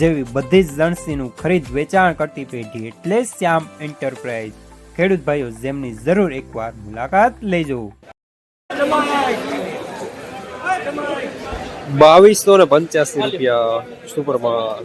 જેવી બધી જ લણસીનું ખરીદ વેચાણ કરતી પેઢી એટલે શ્યામ એન્ટરપ્રાઇઝ. ખેડૂત ભાઈઓ, જેમની જરૂર એકવાર મુલાકાત લેજો. બાવીસો ને પંચ્યાસી રૂપિયા સુપરમાં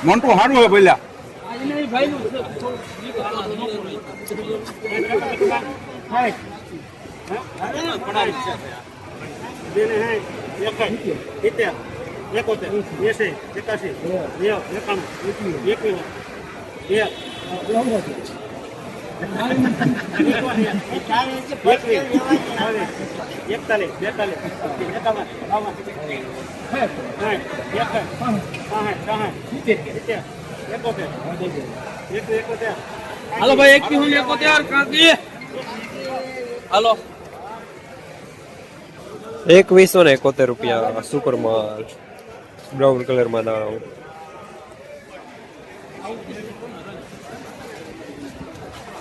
મોન્ટુ સારું હે પેલા એકતાલીસ બેતાલીસ એકાવન બાવન એકોતેર એક એકોતેર હાલો ભાઈ એક થી હું એકોતેર કાકી હાલો એકવીસો ને એકોતેર રૂપિયા સુપરમાં બ્રાઉન કલરમાં દાણા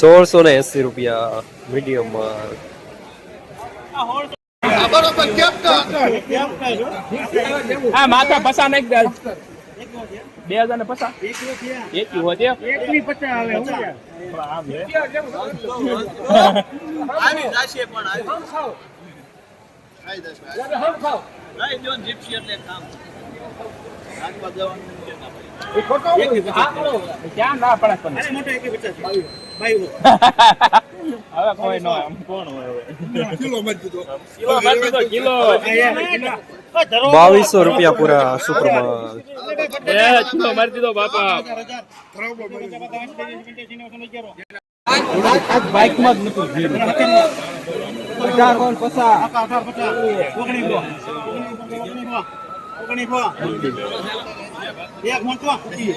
સોળસો ને એસી રૂપિયા મીડિયમમાં. હા માથા પસા નાખ દે. બે હજાર ને પસા. એક પચાસ. ક્યાં ના પડે પણ અરે મોટો એકવી પચાસ બાવી બાવી હવે કોઈ નો કોણ હોય હવે? કિલો મત દીધો. કિલો મારી દીધો કિલો બાવીસો રૂપિયા પૂરા સુપરમાં. એ કિલો મારી દીધો બાપા. બાઈકમાં જ નતું અઢાર કોણ પસા એક મોટો પચીસ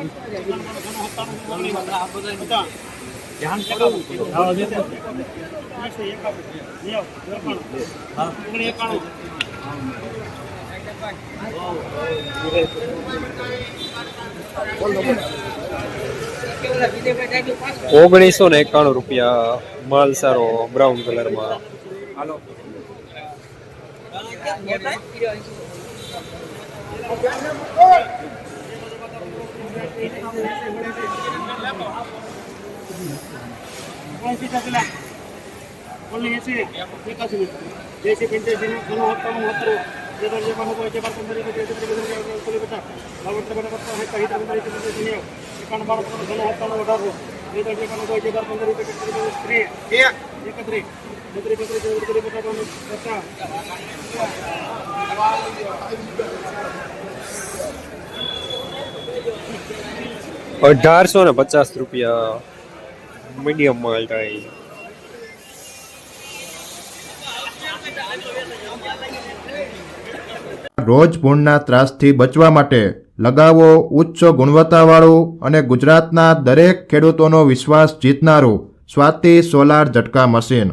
ભાઈ ઓગણીસો ને એકાણું રૂપિયા માલ સારો બ્રાઉન કલરમાં એસી ટકલા ઓનલી એસી એકાસી જયસી પંચ્યાસી ઘણું હપ્તાનું હતરું જે દર જે પાનું કોઈ જે બાર પંદર એક જે ત્રીસ બત્રીસ ચોલીસ પચાસ બાવન ત્રેપન પચાસ સાઠ સાહીઠ ઓગણત્રીસ પચાસ નેવું એકાવન બાર ઘણું હપ્તાનું અઢારસો જે દર જે પાનું કોઈ જે બાર પંદર એક ત્રીસ ત્રીસ એકત્રીસ બત્રીસ બત્રીસ ચોત્રીસ પચાસ પચાસ અઢારસો ને પચાસ રૂપિયા મીડિયમ માલ થાય રોજ ભૂણના ત્રાસથી બચવા માટે લગાવો ઉચ્ચ ગુણવત્તાવાળું અને ગુજરાતના દરેક ખેડૂતોનો વિશ્વાસ જીતનારું સ્વાતિ સોલાર ઝટકા મશીન.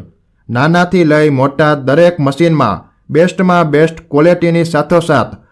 નાનાથી લઈ મોટા દરેક મશીનમાં બેસ્ટમાં બેસ્ટ ક્વોલિટીની સાથોસાથ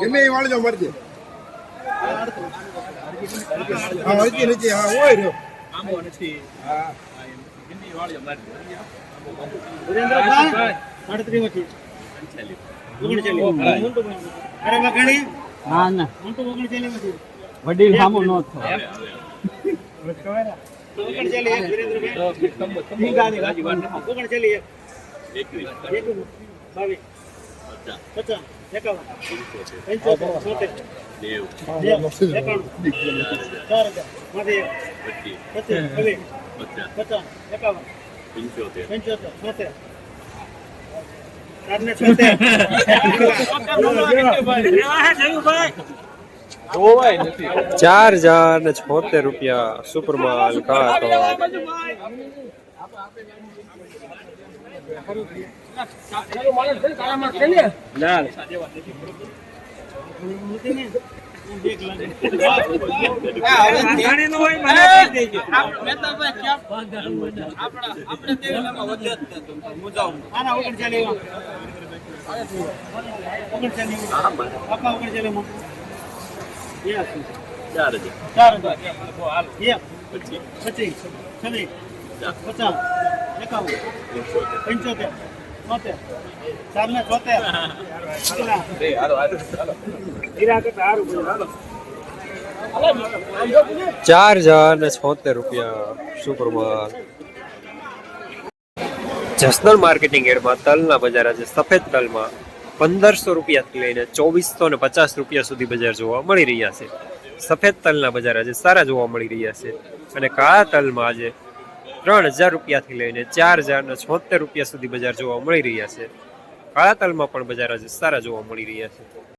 ગમે એ વાળજો મરજે. હા હજી નથી હા હોય રહ્યો. સુરેન્દ્રભાઈ સાડત્રીસ વચ્ચે ઓગણચાલીસ. અરે વઘાણી ના ના. હું તો ઓગણચાલીસ વચ્ચે વડીલ સામો નો થાય. પચાસ એકાવન પંચોતેર છોતેર નેવું એકાણું ચાર હજારમાંથી એક પચીસ છવ્વીસ પચાસ એકાવન પંચોતેર છોતેર ચાર ને છોતેર ચાર હજાર ને છોતેર રૂપિયા સુપર માલ કાં તો આના ચાર હજાર ચાર હજાર ને છોતેર રૂપિયા સુપર માલ જસનલ માર્કેટિંગ એડમાં તલના બજાર આજે સફેદ તલમાં પંદરસો રૂપિયાથી લઈને ચોવીસો ને પચાસ રૂપિયા સુધી બજાર જોવા મળી રહ્યા છે. સફેદ તલના બજાર આજે સારા જોવા મળી રહ્યા છે અને કાળા તલમાં આજે ત્રણ હજાર રૂપિયાથી લઈને ચાર હજાર ને છોતેર રૂપિયા સુધી બજાર જોવા મળી રહ્યા છે. કાળા તલમાં પણ બજાર આજે સારા જોવા મળી રહ્યા છે.